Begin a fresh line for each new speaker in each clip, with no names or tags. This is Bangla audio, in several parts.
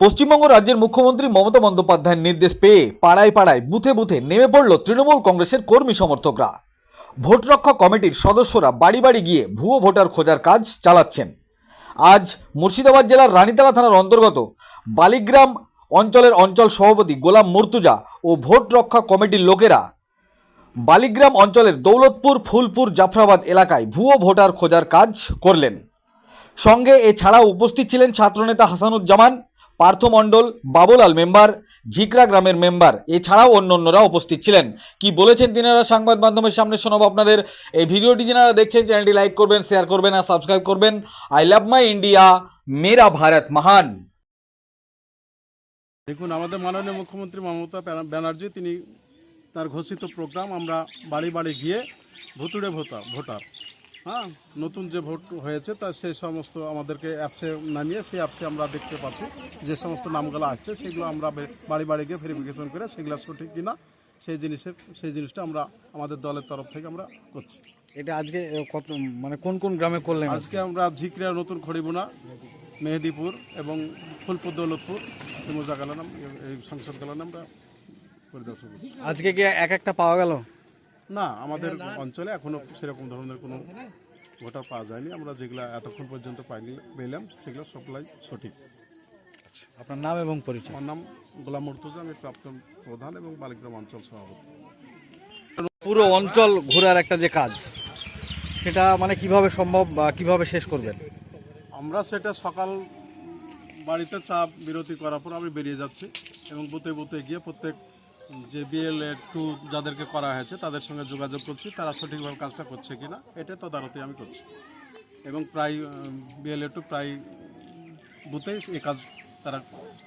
পশ্চিমবঙ্গ রাজ্যের মুখ্যমন্ত্রী মমতা বন্দ্যোপাধ্যায়ের নির্দেশ পেয়ে পাড়ায় পাড়ায় বুথে বুথে নেমে পড়ল তৃণমূল কংগ্রেসের কর্মী সমর্থকরা। ভোট রক্ষা কমিটির সদস্যরা বাড়ি বাড়ি গিয়ে ভুয়ো ভোটার খোঁজার কাজ চালাচ্ছেন। আজ মুর্শিদাবাদ জেলার রানীতলা থানার অন্তর্গত বালিগ্রাম অঞ্চলের অঞ্চল সভাপতি গোলাম মুর্তুজা ও ভোট রক্ষা কমিটির লোকেরা বালিগ্রাম অঞ্চলের দৌলতপুর, ফুলপুর, জাফরাবাদ এলাকায় ভুয়ো ভোটার খোঁজার কাজ করলেন। সঙ্গে এছাড়াও উপস্থিত ছিলেন ছাত্রনেতা হাসানুজ্জামান পার্থ মণ্ডল, বাবুলাল মেম্বার, ঝিকরা গ্রামের মেম্বার, এছাড়াও অন্য অন্যরা উপস্থিত ছিলেন। কি বলেছেন তিনারা? সংবাদ মাধ্যমের সামনে শোনাবো আপনাদের। এই ভিডিওটি যারা দেখছেন, চ্যানেলটি লাইক করবেন, শেয়ার করবেন আর সাবস্ক্রাইব করবেন। আই লাভ মাই ইন্ডিয়া, মেরা ভারত মহান।
দেখুন, আমাদের মাননীয় মুখ্যমন্ত্রী মমতা ব্যানার্জি, তিনি তার ঘোষিত প্রোগ্রাম আমরা বাড়ি বাড়ি গিয়ে ভুতুড়ে ভোটা ভোটার। হ্যাঁ নতুন যে ভোট হয়েছে তা সেই সমস্ত আমাদেরকে অ্যাপসে নামিয়ে সেই অ্যাপসে আমরা দেখতে পাচ্ছি যে সমস্ত নামগুলো আসছে সেগুলো আমরা বাড়ি বাড়ি গিয়ে ভেরিফিকেশন করে সেগুলো সঠিক কিনা সেই জিনিসের সেই জিনিসটা আমরা আমাদের দলের তরফ থেকে আমরা করছি।
এটা আজকে কত মানে কোন কোন গ্রামে করলেন
আজকে? আমরা ঝিকরিয়া নতুন খড়িবোনা মেহেদিপুর এবং ফুলপুর দৌলতপুর তিমুজা গালানাম এই সংসদ গালানাম আমরা পরিদর্শন করছি।
আজকে কি এক একটা পাওয়া গেল?
না আমাদের অঞ্চলে এখনও সেরকম ধরনের কোনো ভোটার পাওয়া যায়নি। আমরা যেগুলো এতক্ষণ পর্যন্ত পাইনি পেলাম সেগুলো সবগুলাই সঠিক।
আপনার নাম এবং পরিচয়।
আমার নাম গোলাম মুর্তুজা আমি প্রাক্তন প্রধান এবং বালিগ্রাম অঞ্চল সভাপতি।
পুরো অঞ্চল ঘোরার একটা যে কাজ সেটা মানে কীভাবে সম্ভব বা কীভাবে শেষ করবেন?
আমরা সেটা সকাল বাড়িতে চা বিরতি করার পর আমি বেরিয়ে যাচ্ছি এবং বুথে বুথে গিয়ে প্রত্যেক যে বিএলএ টু যাদেরকে করা হয়েছে তাদের সঙ্গে যোগাযোগ করছি তারা সঠিকভাবে কাজটা করছে কি না এটা তদারতি আমি করছি। এবং প্রায় বিএলএ টু প্রায় বুথেই এই কাজ তারা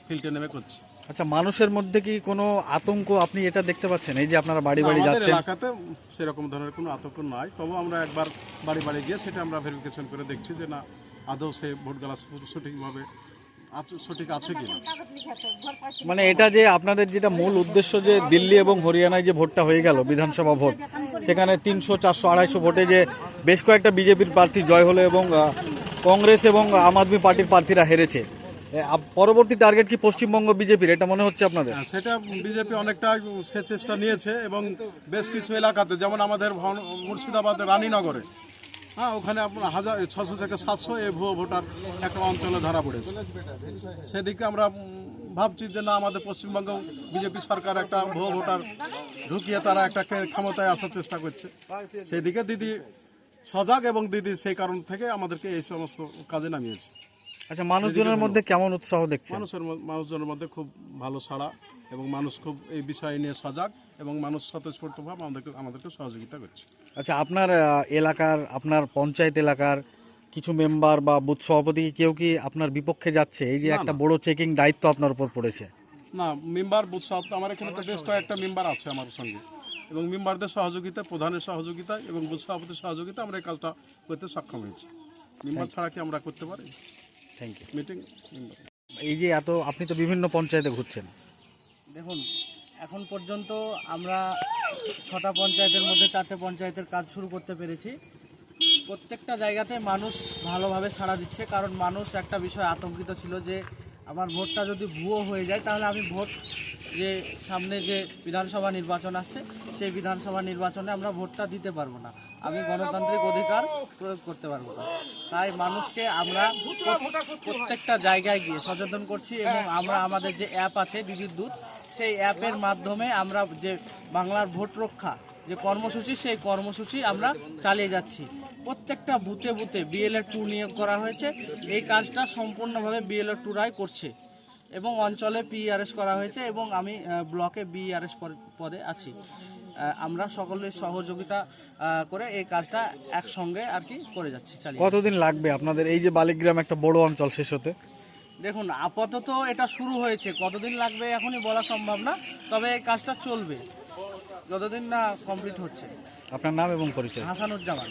ফিল্ডে নেমে করছে।
আচ্ছা মানুষের মধ্যে কি কোনো আতঙ্ক? আপনি এটা দেখতে পাচ্ছেন এই যে আপনারা বাড়ি বাড়ি যাচ্ছেন।
এলাকাতে সেরকম ধরনের কোনো আতঙ্ক নাই তবু আমরা একবার বাড়ি বাড়ি গিয়ে সেটা আমরা ভেরিফিকেশন করে দেখছি যে না আদৌ সে ভোটগুলা সঠিকভাবে আচ- সঠিক আছে কিনা?
মানে এটা যে আপনাদের যেটা মূল উদ্দেশ্য যে দিল্লি এবং হরিয়ানায় যে ভোটটা হয়ে গেল বিধানসভা ভোট সেখানে তিনশো চারশো আড়াইশো ভোটে যে বেশ কয়েকটা বিজেপির প্রার্থী জয় হলো এবং কংগ্রেস এবং আম আদমি পার্টির প্রার্থীরা হেরেছে। পরবর্তী টার্গেট কি পশ্চিমবঙ্গ বিজেপির? এটা মনে হচ্ছে আপনাদের?
হ্যাঁ, সেটা বিজেপি অনেকটা সে চেষ্টা নিয়েছে এবং বেশ কিছু এলাকাতে যেমন আমাদের মুর্শিদাবাদের রানীনগরে। হ্যাঁ ওখানে আপনার হাজার, ছশো থেকে সাতশো এ ভুয়ো ভোটার একটা অঞ্চলে ধরা পড়েছে। সেদিকে আমরা ভাবছি যে না, আমাদের পশ্চিমবঙ্গ বিজেপি সরকার একটা ভুয়ো ভোটার ঢুকিয়ে তারা একটা ক্ষমতায় আসার চেষ্টা করছে। সেদিকে দিদি সজাগ এবং দিদি সেই কারণ থেকে আমাদেরকে এই সমস্ত কাজে নামিয়েছে।
আচ্ছা মানুষজনের মধ্যে কেমন উৎসাহ দেখছেন?
মানুষের মানুষজনের মধ্যে খুব ভালো সাড়া এবং মানুষ খুব এই বিষয় নিয়ে সজাগ এবং মানুষ স্বতঃস্ফূর্তভাবে আমাদেরকে আমাদেরকে সহযোগিতা করছে।
আচ্ছা আপনার এলাকার আপনার পঞ্চায়েত এলাকার কিছু মেম্বার বা বুথ সভাপতি কেউ কি আপনার বিপক্ষে যাচ্ছে? এই যে একটা বড় চেকিং দায়িত্ব আপনার উপর পড়েছে।
না মেম্বার বুথ সভাপতি আমার এখানে তো বেশ কয়েকটা মেম্বার আছে আমার সঙ্গে। এবং মেম্বারদের সহযোগিতা প্রধানের সহযোগিতা এবং বুথ সভাপতির সহযোগিতা আমরা এই কাজটা করতে সক্ষম হয়েছি। মেম্বার ছাড়া কি আমরা করতে পারি?
থ্যাংক ইউ
মিটিং
এই যে এত আপনি তো বিভিন্ন পঞ্চায়েতে ঘুরছেন।
দেখুন এখন পর্যন্ত আমরা ছটা পঞ্চায়েতের মধ্যে চারটে পঞ্চায়েতের কাজ শুরু করতে পেরেছি। প্রত্যেকটা জায়গাতে মানুষ ভালোভাবে সাড়া দিচ্ছে কারণ মানুষ একটা বিষয় আতঙ্কিত ছিল যে আমার ভোটটা যদি ভুয়ো হয়ে যায়, তাহলে আমি ভোট যে সামনে যে বিধানসভা নির্বাচন আসছে, সেই বিধানসভা নির্বাচনে আমরা ভোটটা দিতে পারব না। আমি গণতান্ত্রিক অধিকার প্রয়োগ করতে পারব না। তাই মানুষকে আমরা প্রত্যেকটা জায়গায় গিয়ে সচেতন করছি এবং আমরা আমাদের যে অ্যাপ আছে দিদির দূত সেই অ্যাপের মাধ্যমে আমরা যে বাংলার ভোট রক্ষা যে কর্মসূচি সেই কর্মসূচি আমরা চালিয়ে যাচ্ছি। প্রত্যেকটা বুথে বুথে বিএলএ টু নিয়োগ করা হয়েছে। এই কাজটা সম্পূর্ণভাবে বিএলএ টুরাই করছে এবং অঞ্চলে পিআরএস করা হয়েছে এবং আমি ব্লকে বিআরএস পদে আছি। আমরা সকলের সহযোগিতা করে এই কাজটা একসঙ্গে আর কি করে যাচ্ছি।
কতদিন লাগবে আপনাদের? এই যে বালিগ্রাম একটা বড় অঞ্চল শেষ হতে।
দেখুন আপাতত এটা শুরু হয়েছে। কতদিন লাগবে এখনই বলা সম্ভব না তবে এই কাজটা চলবে। যতদিন না কমপ্লিট হচ্ছে।
আপনার নাম এবং পরিচয়।
হাসানুজ্জামান।